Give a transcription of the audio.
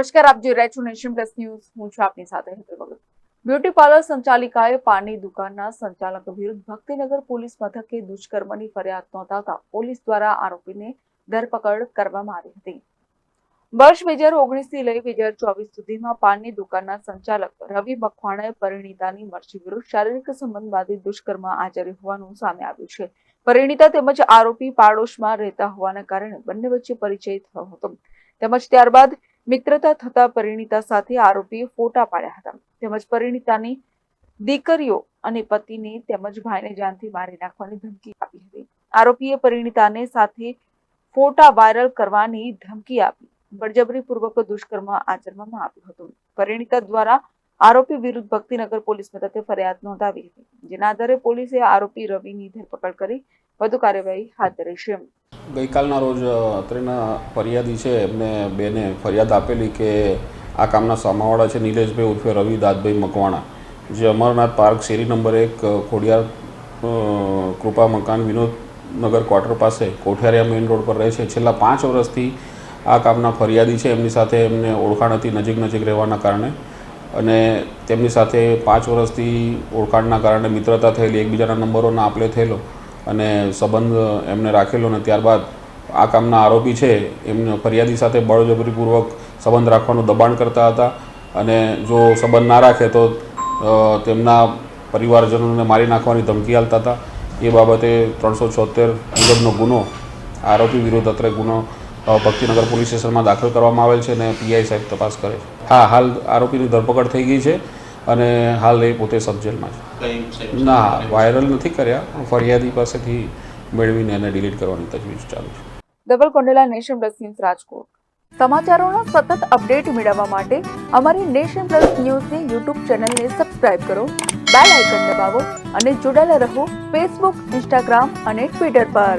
નમસ્કાર, આપ જોઈ રહ્યા છો નેશન પ્લસ ન્યૂઝ. હું છું આપની સાથે બ્યુટી પાર્લર સંચાલિકાએ પાનની દુકાનના સંચાલક વિરુદ્ધ ભક્તિનગર પોલીસ મથકે દુષ્કર્મની ફરિયાદ નોંધાવતા પોલીસ દ્વારા આરોપીને ધરપકડ કરવામાં આવી હતી. વર્ષ બે હજાર ઓગણીસથી લઈ બે હજાર ચોવીસ સુધીમાં પાનની દુકાનના સંચાલક રવિ મકવાણાએ પરિણીતાની મરજી વિરુદ્ધ શારીરિક સંબંધ બાંધી દુષ્કર્મ આચર્યું હોવાનું સામે આવ્યું છે. પરિણીતા તેમજ આરોપી પાડોશમાં રહેતા હોવાના કારણે બંને વચ્ચે પરિચય થયો હતો. તેમજ ત્યારબાદ મિત્રતા થતા પરિણીતા સાથે આરોપીએ ફોટા પાડ્યા હતા. તેમજ પરિણીતાની દીકરીઓ અને પતિને તેમજ ભાઈને જાનથી મારી નાખવાની ધમકી આપી હતી. આરોપીએ પરિણીતાને સાથે ફોટા વાયરલ કરવાની ધમકી આપી. બળજબરીપૂર્વક દુષ્કર્મ આચરવામાં આવ્યું હતું. પરિણીતા દ્વારા આરોપી વિરુદ્ધ ભક્તિનગર પોલીસ મથકે ફરિયાદ નોંધાવી હતી. જેના આધારે પોલીસે આરોપી રવિની ધરપકડ કરી વધુ કાર્યવાહી હાથ ધરી છે. ગઈકાલના રોજ અત્રેના ફરિયાદી છે, એમને બેને ફરિયાદ આપેલી કે આ કામના સામાવાળા છે નિલેશભાઈ ઉર્ફે રવિ દાદભાઈ મકવાણા. જે અમરનાથ પાર્ક શેરી નંબર એક ખોડિયાર કૃપા મકાન વિનોદનગર ક્વાર્ટર પાસે, કોઠિયારિયા મેઇન રોડ પર રહે છે. છેલ્લા પાંચ વર્ષથી આ કામના ફરિયાદી છે. એમની સાથે એમને ઓળખાણ હતી નજીક નજીક રહેવાના કારણે અને તેમની સાથે પાંચ વર્ષથી ઓળખાણના કારણે મિત્રતા થયેલી, એકબીજાના નંબરોના આપલે થયેલો. અને સંબંધ એમને રાખેલો અને ત્યારબાદ આ કામના આરોપી છે, એમને ફરિયાદી સાથે બળજબરીપૂર્વક સંબંધ રાખવાનું દબાણ કરતા હતા. અને જો સંબંધ ના રાખે તો તેમના પરિવારજનોને મારી નાખવાની ધમકી આપતા હતા. એ બાબતે ત્રણસો છોતેર મુજબનો ગુનો, આરોપી વિરુદ્ધ અત્રે ગુનો ભક્તિનગર પોલીસ સ્ટેશનમાં દાખલ કરવામાં આવેલ છે અને પીઆઈ સાહેબ તપાસ કરે છે. હા, હાલ આરોપીની ધરપકડ થઈ ગઈ છે. અને હાલ એ પોતે સબ જેલમાં છે? ના વાયરલ નથી કર્યા પણ ફરિયાદી પાસેથી મેળવીને એને ડિલીટ કરવાની તજવીજ ચાલુ છે. Double Kondela nation plus news Rajkot. સમાચારોના સતત અપડેટ મેળવવા માટે અમારી નેશન પ્લસ ન્યૂઝની યુટ્યુબ ચેનલને સબસ્ક્રાઇબ કરો બેલ આઇકન દબાવો અને જોડાયેલા રહો ફેસબુક ઇન્સ્ટાગ્રામ અને ટ્વિટર પર.